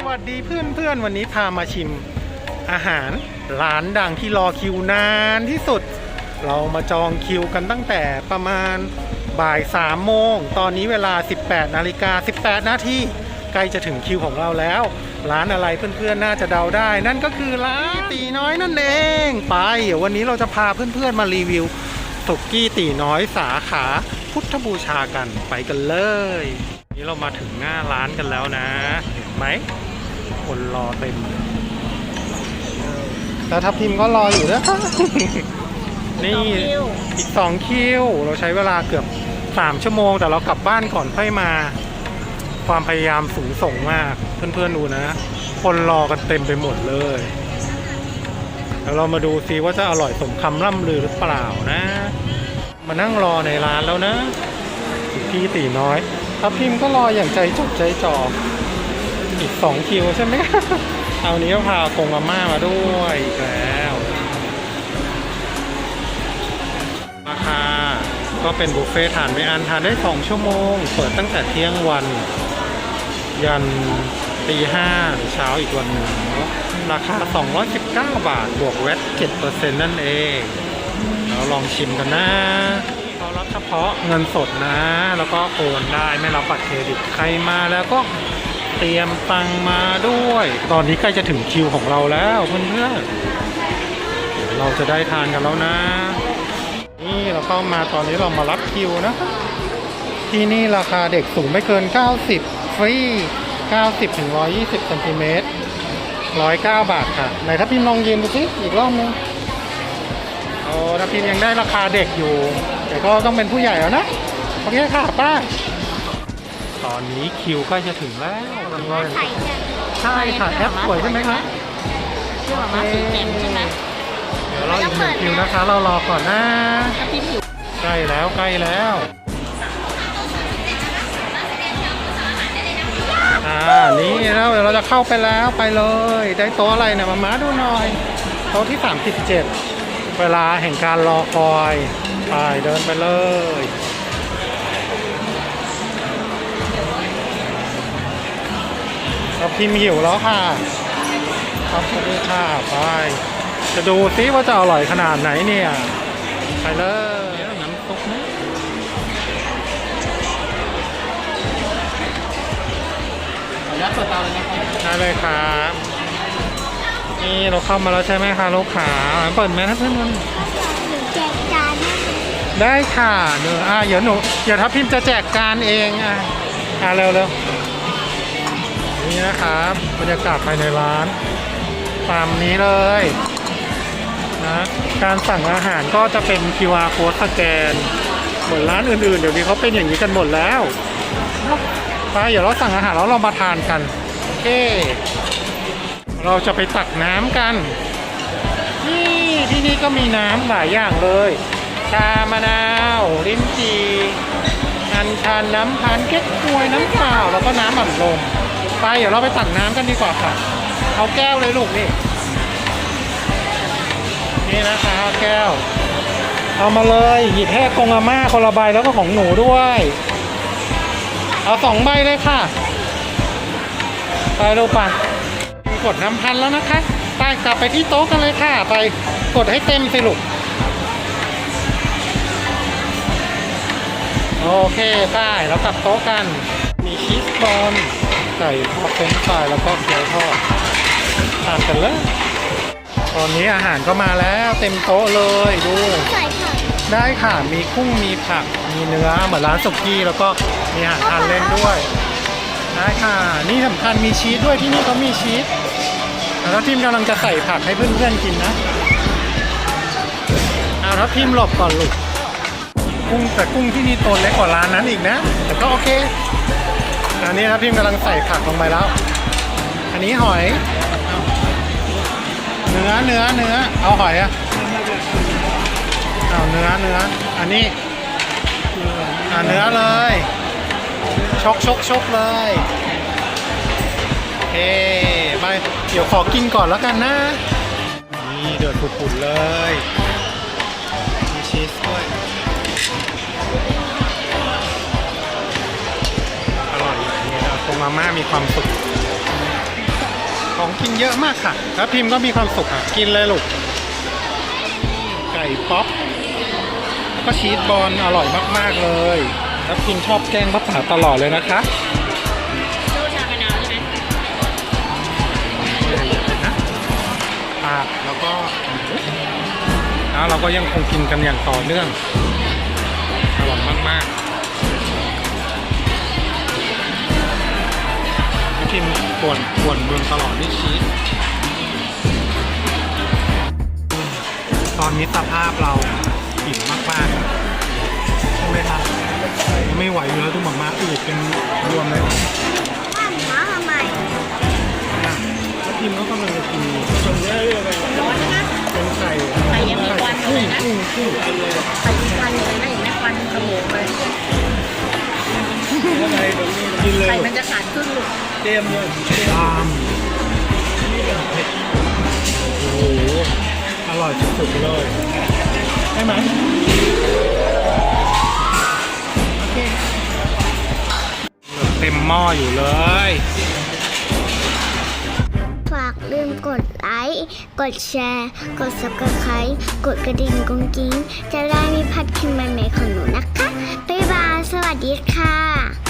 สวัสดีเพื่อนเพื่อนๆ วันนี้พามาชิมอาหารร้านดังที่รอคิวนานที่สุด เรามาจองคิวกันตั้งแต่ประมาณบ่าย3โมง ตอนนี้เวลา 18นาฬิกา18 นาทีใกล้จะถึงคิวของเราแล้ว ร้านอะไรเพื่อนๆ น่าจะเดาได้ นั่นก็คือร้านตีน้อยนั่นเองไปเดี๋ยววันนี้เราจะพาเพื่อนๆ มารีวิวสุกี้ตีน้อยสาขาพุทธบูชากันไปกันเลย นี่เรามาถึงหน้าร้านกันแล้วนะ เห็นไหม คนรอเต็มเลยแล้วทัพทิมก็รออยู่นะนี่อีกสองคิว เราใช้เวลาเกือบสามชั่วโมง แต่เรากลับบ้านก่อนค่อยมา ความพยายามสูงส่งมาก เพื่อนๆดูนะ คนรอกันเต็มไปหมดเลย แล้วเรามาดูซิว่าจะอร่อยสมคำล่ำลือหรือเปล่านะ มานั่งรอในร้านแล้วนะสุกี้ตีน้อยทัพพิมก็รออย่างใจจดใจจ่อ อีกสองคิวใช่ไหมเอานี้ก็พากงอาม่ามาด้วยอีกแล้ว ราคาก็เป็นบุฟเฟ่ต์ทานไม่อันทานได้2ชั่วโมง เปิดตั้งแต่เที่ยงวัน ยันตีห้าเช้าอีกวันหนึ่งราคา 219 บาท บวกแวต7%นั่นเองเราลองชิมกันนะเรารับเฉพาะเงินสดนะ แล้วก็โอนได้ไม่รับบัตรเครดิต ใครมาแล้วก็ เตรียมตังมาด้วย ตอนนี้ใกล้จะถึงคิวของเราแล้วเพื่อนๆเดี๋ยวเราจะได้ทานกันแล้วนะ นี่เราเข้ามาตอนนี้เรามารับคิวนะ ที่นี่ราคาเด็กสูงไม่เกิน 90 ฟรี 90ถึง120เซนติเมตร109 บาทค่ะ ไหนถ้าพิมลองยืนดูสิอีกรอบนึงโอ้ถ้าพิมยังได้ราคาเด็กอยู่ แต่ก็ต้องเป็นผู้ใหญ่แล้วนะ โอเคค่ะป้า ตอนนี้คิวใกล้จะถึงแล้วใส่เนี่ยใช่ค่ะแอปสวยใช่ไหมคะชื่อหมาม่าสีเข็มใช่ไหมเดี๋ยวเราอีกหนึ่งคิวนะคะ เรารอก่อนนะถ้าพี่ผิวใกล้แล้วใกล้แล้วอ่านี่แล้วเดี๋ยวเราจะเข้าไปแล้วไปเลย ได้โต๊ะอะไรเนะมาม้าดูหน่อยโต๊ะที่ 37 เวลาแห่งการรอคอยไปเดินไปเลย พิมพ์หิวแล้วค่ะ ครับสวัสดีค่ะไปจะดูซิว่าจะอร่อยขนาดไหนเนี่ยไปเลยน้ำซุปนะขออนุญาตเปิดเตาเลยนะครับได้เลยครับนี่เราเข้ามาแล้วใช่ไหมคะลูกค้าเปิดไหมนะเพื่อนหนูแจกจานให้ๆได้ค่ะเดี๋ยวอ่าเดี๋ยวหนูเดี๋ยวทัพพิมพ์จะแจกการเองอะอ่าเร็วเร็ว นี่นะครับบรรยากาศภายในร้าน ตามนี้เลยนะการสั่งอาหารก็จะเป็น QR code สแกน เหมือนร้านอื่นๆ เดี๋ยวนี้เขาเป็นอย่างนี้กันหมดแล้วไปเดี๋ยวเราสั่งอาหารแล้วเรามาทานกันโอเคเราจะไปตักน้ำกันนี่ที่นี่ก็มีน้ำหลายอย่างเลยชามะนาวลิ้นจี่อัญชันน้ำพันเก๊กฮวยน้ำเปล่าแล้วก็น้ำอัดลม ไปเดี๋ยวเราไปตักน้ำกันดีกว่าค่ะ เอาแก้วเลยลูกนี่ นี่นะคะแก้ว เอามาเลยหยิบให้กงอาม่าคนละใบแล้วก็ของหนูด้วย เอาสองใบเลยค่ะ ไปลูกปันกดน้ำพันแล้วนะคะ ไปกลับไปที่โต๊ะกันเลยค่ะ ไปกดให้เต็มสิลูกโอเค ได้ แล้วกลับโต๊ะกัน มีชีสบอล ไก่ทอดเฟรนช์ฟรายแล้วก็เกี๊ยวทอดทานกันเลยตอนนี้อาหารก็มาแล้วเต็มโต๊ะเลยดู ใส่ผักได้ค่ะ มีกุ้ง มีผัก มีเนื้อ เหมือนร้านสุกี้ แล้วก็มีอาหารทานเล่นด้วย ได้ค่ะ นี่สำคัญมีชีสด้วยที่นี่เขามีชีส แล้วทีมกำลังจะใส่ผักให้เพื่อนๆกินนะเอาทัพทีมหลบก่อนลูก กุ้งแต่กุ้งที่นี่ตัวเล็กกว่าร้านนั้นอีกนะ แต่ก็โอเค อันนี้ครับทีมกำลังใส่ผักลงไปแล้ว อันนี้หอย เนื้อเนื้อเนื้อเอาหอยอะเอาเนื้อเนื้ออันนี้อ่าเนื้อเลยชกชกชกเลยโอเคไปเดี๋ยวขอกินก่อนแล้วกันนะ นี่เดือดปุดๆเลย มาม่ามีความสุข ของกินเยอะมากค่ะ แล้วพิมพ์ก็มีความสุขอะ กินเลยลูก ไก่ป๊อปแล้วก็ชีสบอลอร่อยมากๆเลย แล้วพิมพ์ชอบแกล้งป้าป๋าตลอดเลยนะคะดูชามะนาวใช่ไหมนะปากแล้วก็แล้วเราก็ยังคงกินกันอย่างต่อเนื่องอร่อยมากๆ พี่พิมพ์ปวดปวดเมืองตลอดด้วยชีสตอนนี้สภาพเราอิ่มมากๆใช่ไหมครับไม่ไหวอยู่แล้วทุกหมามาอืดเป็นรวมเลยว่าหมาทำไมอะแล้วพิมพ์ก็กำลังจะกินร้อนนะเป็นไข่ไข่ยังมีควันอยู่เลยนะกุ้งกุ้งกุ้งไข่ควันเลยนะเห็นไหมควันขโมงเลยกินเลยไข่มันจะขาดครึ่งลูก เต็มเลยตามโอ้โห อร่อยสุดๆเลยใช่ไหมเคเต็มหม้ออยู่เลย ฝากลืมกดไลค์ กดแชร์ กด subscribe กดกระดิ่งกุ้งกิ้ง จะได้ไม่พลาดคลิปใหม่ๆของหนูนะคะ บ๊ายบาย สวัสดีค่ะ